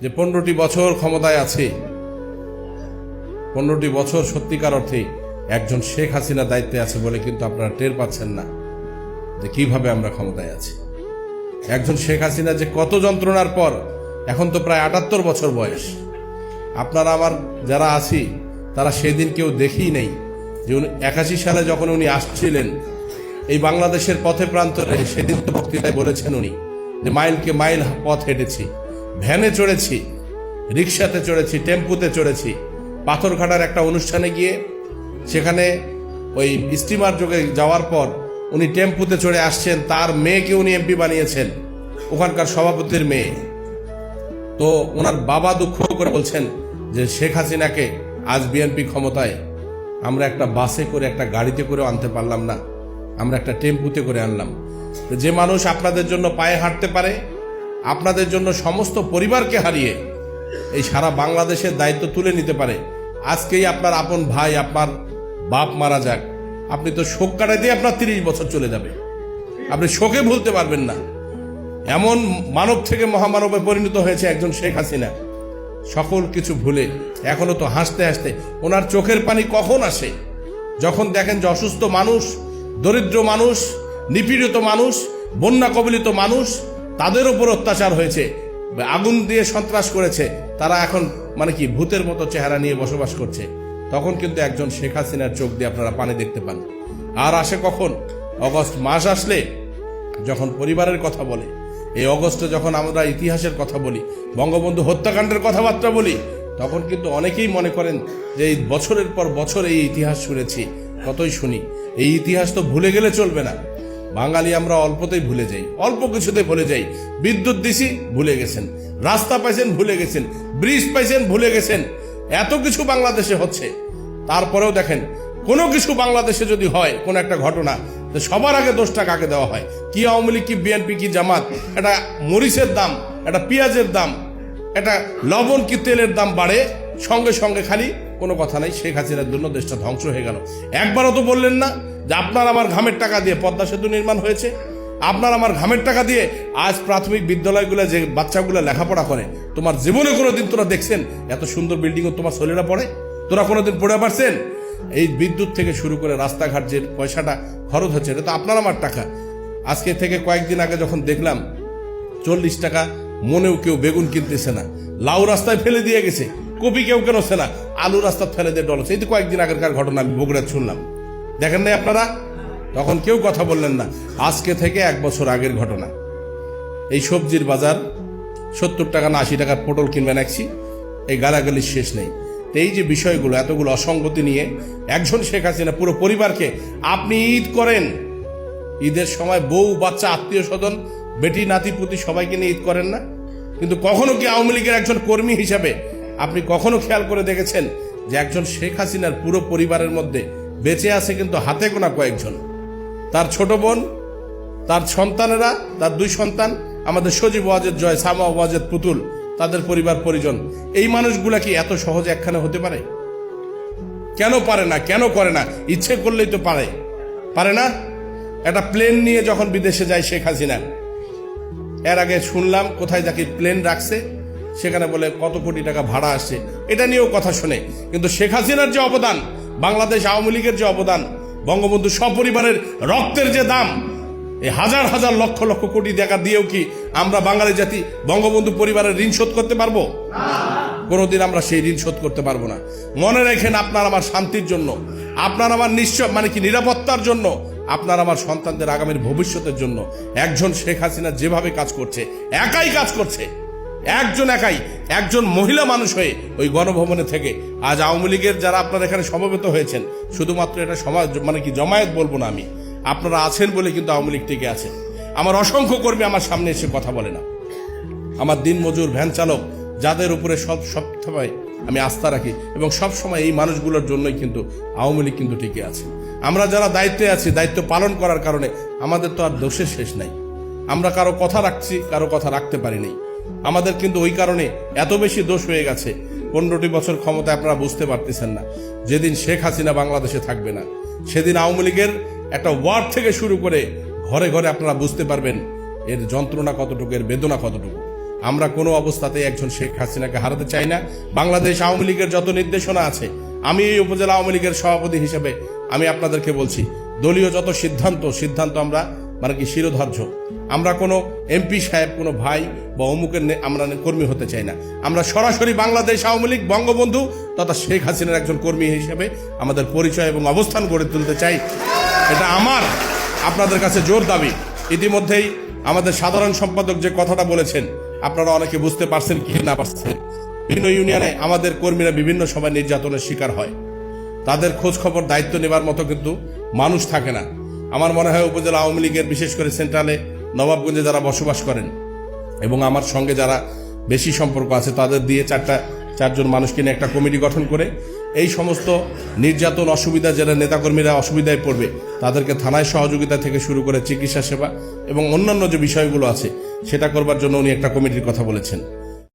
যে পনেরোটি বছর ক্ষমতায় আছে, পনেরোটি বছর সত্যিকার অর্থে একজন শেখ হাসিনা দায়িত্বে আছে বলে কিন্তু আপনারা টের পাচ্ছেন না যে কীভাবে আমরা ক্ষমতায় আছি। একজন শেখ হাসিনা যে কত যন্ত্রণার পর, এখন তো প্রায় আটাত্তর বছর বয়স। আপনারা আমার যারা আছি, তারা সেদিন কেউ দেখেই নেই যে উনি একাশি সালে যখন উনি আসছিলেন, এই বাংলাদেশের পথে প্রান্তরে সেদিন তো বক্তৃতায় বলেছেন উনি যে মাইলকে মাইল পথ হেঁটেছি। ভ্যানে চড়েছি, রিক্সাতে চড়েছি, টেম্পুতে চড়েছি। পাথরঘাটার একটা অনুষ্ঠানে গিয়ে সেখানে ওই স্টিমার যোগে যাওয়ার পর উনি টেম্পুতে চড়ে আসছেন, তার মেয়েকে উনি এমপি বানিয়েছেন, ওখানকার সভাপতির মেয়ে। তো ওনার বাবা দুঃখ করে বলছেন যে শেখ হাসিনাকে আজ বিএনপি ক্ষমতায় আমরা একটা বাসে করে, একটা গাড়িতে করে আনতে পারলাম না। আমরা একটা টেম্পুতে করে আনলাম। যে মানুষ আপনাদের জন্য পায়ে হাঁটতে পারে আপনাদের জন্য সমস্ত পরিবারকে হারিয়ে এই সারা বাংলাদেশের দায়িত্ব তুলে নিতে পারে। আজকেই আপনার আপন ভাই, আপনার বাপ মারা যাক। আপনি তো শোক কাটাইতে আপনার তিরিশ বছর চলে যাবে। আপনি শোকে ভুলতে পারবেন না। এমন মানব থেকে মহামানবে পরিণত হয়েছে একজন শেখ হাসিনা। সকল কিছু ভুলে, এখনও তো হাসতে হাসতে ওনার চোখের পানি কখন আসে? যখন দেখেন যে অসুস্থ মানুষ, দরিদ্র মানুষ, নিপীড়িত মানুষ, বন্যা কবলিত মানুষ তাদের ওপর অত্যাচার হয়েছে, আগুন দিয়ে সন্ত্রাস করেছে, তারা এখন মানে কি, ভূতের মতো চেহারা নিয়ে বসবাস করছে। তখন কিন্তু একজন শেখ হাসিনার চোখ দিয়ে আপনারা পানি দেখতে পান। আর আসে কখন? অগস্ট মাস আসলে যখন পরিবারের কথা বলে, এই অগস্টে যখন আমরা ইতিহাসের কথা বলি, বঙ্গবন্ধু হত্যাকাণ্ডের কথাবার্তা বলি, তখন কিন্তু অনেকেই মনে করেন যে এই বছরের পর বছর এই ইতিহাস শুনেছি, কতই শুনি। এই ইতিহাস তো ভুলে গেলে চলবে না। বাঙালি আমরা অল্পতেই ভুলে যাই, অল্প কিছুতে ভুলে যাই। বিদ্যুৎ দিছি, ভুলে গেছেন। রাস্তা পাইছেন, ভুলে গেছেন। ব্রিজ পাইছেন, ভুলে গেছেন। এত কিছু বাংলাদেশে হচ্ছে। তারপরেও দেখেন, কোনো কিছু বাংলাদেশে যদি হয়, কোন একটা ঘটনা, তো সবার আগে দোষটা কাকে দেওয়া হয়? কি আওয়ামী লীগ, কি বিএনপি, কি জামাত? এটা মরিচের দাম এটা পেঁয়াজের দাম এটা লবণ, কি তেলের দাম বাড়ে? সঙ্গে সঙ্গে খালি কোনো কথা নাই, শেখ হাসিনার জন্য দেশটা ধ্বংস হয়ে গেল। একবারও তো বললেন না যে আপনার আমার ঘামের টাকা দিয়ে পদ্মা সেতু নির্মাণ হয়েছে। আপনার আমার ঘামের টাকা দিয়ে আজ প্রাথমিক বিদ্যালয়গুলো যে বাচ্চাগুলো লেখাপড়া করে, তোমার জীবনে কোনোদিন তোরা দেখছেন এত সুন্দর বিল্ডিং তোমার ছেলেরা পড়ে? তোরা কোনোদিন পড়ে পারছেন? এই বিদ্যুৎ থেকে শুরু করে রাস্তাঘাট যে পয়সাটা খরচ হচ্ছে, এটা তো আপনার আমার টাকা। আজকে থেকে কয়েকদিন আগে যখন দেখলাম, চল্লিশ টাকা মনেও কেউ বেগুন কিনতেছে না। লাউ রাস্তায় ফেলে দিয়ে গেছে। কপি কেউ কেনছে না আলু রাস্তা ফেলে দিয়ে ডলছে। এই তো কয়েকদিন আগেরকার ঘটনা, আমি বগুড়া শুনলাম। দেখেন নাই আপনারা? তখন কেউ কথা বললেন না। আজকে থেকে এক বছর আগের ঘটনা। এই সবজির বাজার, সত্তর টাকা না আশি টাকার পটল কিনবেন একছি এই গালাগালির শেষ নেই। এই যে বিষয়গুলো, এতগুলো অসঙ্গতি নিয়ে একজন শেখ হাসিনা পুরো পরিবারকে আপনি ঈদ করেন। ঈদের সময় বউ, বাচ্চা, আত্মীয় স্বজন, বেটি, নাতি, পুতি সবাইকে নিয়ে ঈদ করেন না। কিন্তু কখনো কি আওয়ামী লীগের একজন কর্মী হিসাবে আপনি কখনো খেয়াল করে দেখেছেন যে একজন শেখ হাসিনার পুরো পরিবারের মধ্যে বেঁচে আছে কিন্তু হাতে গোনা কয়েকজন? তার ছোট বোন, তার সন্তানেরা, তার দুই সন্তান, আমাদের সজীব ওয়াজেদ জয়, সামা ওয়াজেদ পুতুল, তাদের পরিবার পরিজন। এই মানুষগুলা কি এত সহজে একখানে হতে পারে? কেন পারে না? কেন করে না? ইচ্ছে করলেই তো পারে। পারে না? একটা প্লেন নিয়ে যখন বিদেশে যায় শেখ হাসিনা, এর আগে শুনলাম কোথায় যাকে প্লেন রাখছে। সেখানে বলে কত কোটি টাকা ভাড়া আসছে, এটা নিয়েও কথা শুনে। কিন্তু শেখ হাসিনার যে অবদান, বাংলাদেশ আওয়ামী লীগের যে অবদান, বঙ্গবন্ধু সপরিবারের রক্তের যে দাম এই হাজার হাজার লক্ষ লক্ষ কোটি টাকা দিয়েও কি আমরা বাঙালি জাতি বঙ্গবন্ধু পরিবারের ঋণ শোধ করতে পারব? কোনোদিন আমরা সেই ঋণ শোধ করতে পারব না। মনে রেখেন আপনার আমার শান্তির জন্য, আপনার আমার নিশ্চয় মানে কি নিরাপত্তার জন্য, আপনার আমার সন্তানদের আগামীর ভবিষ্যতের জন্য। একজন শেখ হাসিনা যেভাবে কাজ করছে, একাই কাজ করছে। একজন একাই, একজন মহিলা মানুষ হয়ে ওই গণভবনে থেকে। আজ আওয়ামী লীগের যারা আপনারা এখানে সমবেত হয়েছেন, শুধুমাত্র এটা সমাজ মানে কি জমায়েত বলব না আমি, আপনারা আছেন বলে কিন্তু আওয়ামী লীগ টিকে আছেন আমার অসংখ্য কর্মী আমার সামনে এসে কথা বলে না। আমার দিন মজুর ভ্যান চালক, যাদের উপরে সব সব সময় আমি আস্থা রাখি এবং সব সময় এই মানুষগুলোর জন্যই কিন্তু আওয়ামী লীগ কিন্তু টিকে আছে। আমরা যারা দায়িত্বে আছি, দায়িত্ব পালন করার কারণে আমাদের তো আর দোষের শেষ নাই। আমরা কারও কথা রাখছি, কারও কথা রাখতে পারিনি। আমাদের কিন্তু ওই কারণে এত বেশি দোষ হয়ে গেছে। পনেরোটি বছর ক্ষমতা আপনারা বুঝতে পারতেছেন না। যেদিন শেখ হাসিনা বাংলাদেশে থাকবে না, সেদিন আওয়ামী লীগের একটা ওয়ার্ড থেকে শুরু করে ঘরে ঘরে আপনারা বুঝতে পারবেন এর যন্ত্রণা কতটুকু, এর বেদনা কতটুকু। আমরা কোনো অবস্থাতেই একজন শেখ হাসিনাকে হারাতে চাই না। বাংলাদেশ আওয়ামী লীগের যত নির্দেশনা আছে, আমি এই উপজেলা আওয়ামী লীগের সভাপতি হিসেবে আমি আপনাদেরকে বলছি, দলীয় যত সিদ্ধান্ত সিদ্ধান্ত আমরা মানে কি শিরোধার্য আমরা কোনো এমপি সাহেব, কোনো ভাই বা অমুকের আমরা কর্মী হতে চাই না। আমরা সরাসরি বাংলাদেশ আওয়ামী লীগ বঙ্গবন্ধু তথা শেখ হাসিনার একজন কর্মী হিসেবে আমাদের পরিচয় এবং অবস্থান গড়ে তুলতে চাই। এটা আমার, আপনাদের কাছে জোর দাবি। ইতিমধ্যেই আমাদের সাধারণ সম্পাদক যে কথাটা বলেছেন, আপনারা অনেকে বুঝতে পারছেন কি না পারছেন। বিভিন্ন ইউনিয়নে আমাদের কর্মীরা বিভিন্ন সময় নির্যাতনের শিকার হয়। তাদের খোঁজ খবর দায়িত্ব নেবার মতো কিন্তু মানুষ থাকে না। আমার মনে হয় উপজেলা আওয়ামী লীগের বিশেষ করে সেন্ট্রালে নবাবগঞ্জে যারা বসবাস করেন এবং আমার সঙ্গে যারা বেশি সম্পর্ক আছে, তাদের দিয়ে চারটা, চারজন মানুষকে নিয়ে একটা কমিটি গঠন করে এই সমস্ত নির্যাতন, অসুবিধা, যারা নেতাকর্মীরা অসুবিধায় পড়বে, তাদেরকে থানায় সহযোগিতা থেকে শুরু করে চিকিৎসা সেবা এবং অন্যান্য যে বিষয়গুলো আছে, সেটা করবার জন্য উনি একটা কমিটির কথা বলেছেন।